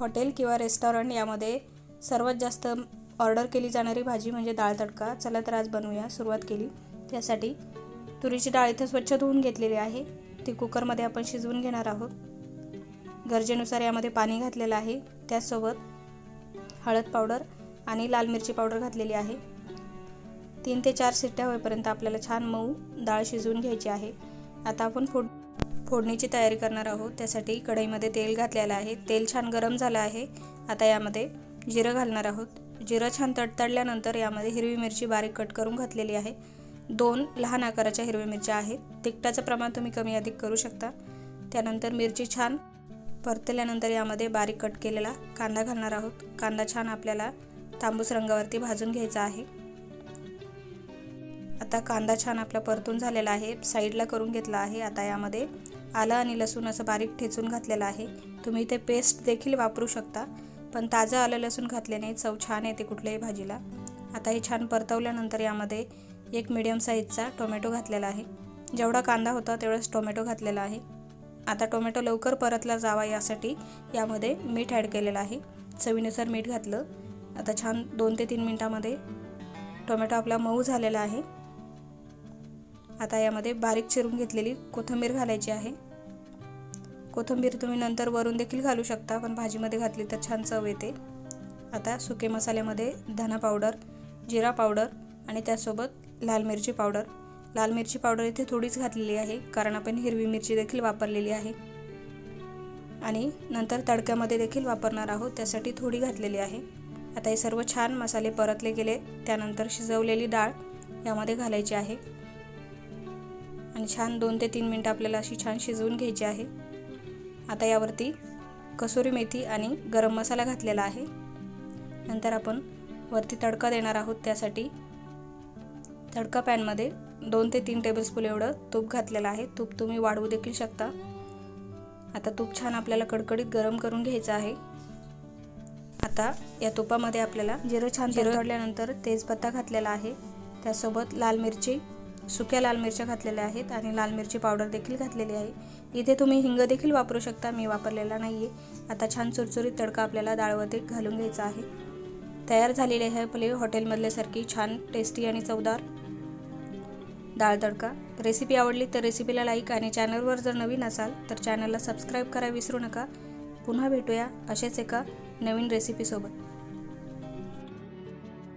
Hotel किंवा restaurant यामध्ये सर्वात जास्त ऑर्डर केली जाणारी भाजी म्हणजे डाळ तडका. चला तर आज बनवूया सुरुवात केली. त्यासाठी तुरीची डाळ इथं स्वच्छ धुवून घेतलेली आहे. ती कुकरमध्ये आपण शिजवून घेणार आहोत. गरजेनुसार यामध्ये पाणी घातलेलं आहे. त्याचसोबत हळद पावडर आणि लाल मिरची पावडर घातलेली आहे. तीन ते चार शिट्ट्या होईपर्यंत आपल्याला छान मऊ डाळ शिजवून घ्यायची आहे. आता आपण फोड फोडणीची तयारी करणार आहोत. त्यासाठी कढईमध्ये तेल घातलेलं आहे. तेल छान गरम झालं आहे. आता यामध्ये जिरं घालणार आहोत. जिरं छान तडतडल्यानंतर यामध्ये हिरवी मिरची बारीक कट करून घातलेली आहे. दोन लहान आकाराच्या हिरव्या मिरच्या आहेत. तिखटाचं प्रमाण तुम्ही कमी अधिक करू शकता. त्यानंतर मिरची छान परतल्यानंतर यामध्ये बारीक कट केलेला कांदा घालणार आहोत. कांदा छान आपल्याला तांबूस रंगावरती भाजून घ्यायचा आहे. आता कांदा छान आपला परतून झालेला आहे. साईडला करून घेतला आहे. आता यामध्ये आलं आणि लसूण असं बारीक ठेचून घातलेलं आहे. तुम्ही ते पेस्ट देखील वापरू शकता पण ताजं आलं लसूण घातल्याने चव छान येते कुठल्याही भाजीला. आता हे छान परतवल्यानंतर यामध्ये एक मिडियम साईजचा टोमॅटो घातलेला आहे. जेवढा कांदा होता तेवढाच टोमॅटो घातलेला आहे. आता टोमॅटो लवकर परतला जावा यासाठी यामध्ये मीठ ॲड केलेलं आहे. चवीनुसार मीठ घातलं. आता छान दोन ते तीन मिनटामध्ये टोमॅटो आपला मऊ झालेला आहे. आता यामध्ये बारीक चिरून घेतलेली कोथिंबीर घालायची आहे. कोथिंबीर तुम्ही नंतर वरून देखील घालू शकता पण भाजीमध्ये घातली तर छान चव येते. आता सुके मसाल्यामध्ये धना पावडर जिरा पावडर आणि त्यासोबत लाल मिरची पावडर. लाल मिरची पावडर इथे थोडीच घातलेली आहे कारण आपण हिरवी मिरची देखील वापरलेली आहे. आणि नंतर तडक्यामध्ये देखील वापरणार आहोत त्यासाठी थोडी घातलेली आहे. आता हे सर्व छान मसाले परतले गेले त्यानंतर शिजवलेली डाळ यामध्ये घालायची आहे. आणि छान दोन ते तीन मिनटं आपल्याला अशी छान शिजवून घ्यायची आहे. आता यावरती कसुरी मेथी आणि गरम मसाला घातलेला आहे. नंतर आपण वरती तडका देणार आहोत त्यासाठी. तडका पॅनमध्ये दोन ते तीन टेबलस्पून एवढं तूप घातलेलं आहे. तूप तुम्ही वाढवू देखील शकता. आता तूप छान आपल्याला कडकडीत गरम करून घ्यायचं आहे. आता या तुपामध्ये आपल्याला जिरं छान जिरवल्यानंतर तेजपत्ता घातलेला आहे. त्यासोबत लाल मिरची सुक्या लाल मिरच्या घातलेल्या आहेत आणि लाल मिरची पावडर देखील घातलेली आहे. इथे तुम्ही हिंग देखील वापरू शकता. मी वापरलेला नाही आहे आता छान चुरचुरीत तडका आपल्याला डाळवरती घालून घ्यायचा आहे. तयार झालेले हे आपले हॉटेलमधल्यासारखी छान टेस्टी आणि चवदार डाळ तडका. रेसिपी आवडली तर रेसिपीला लाईक आणि चॅनलवर जर नवीन असाल तर चॅनलला सबस्क्राईब करा विसरू नका. पुन्हा भेटूया असेच एका नवीन रेसिपीसोबत.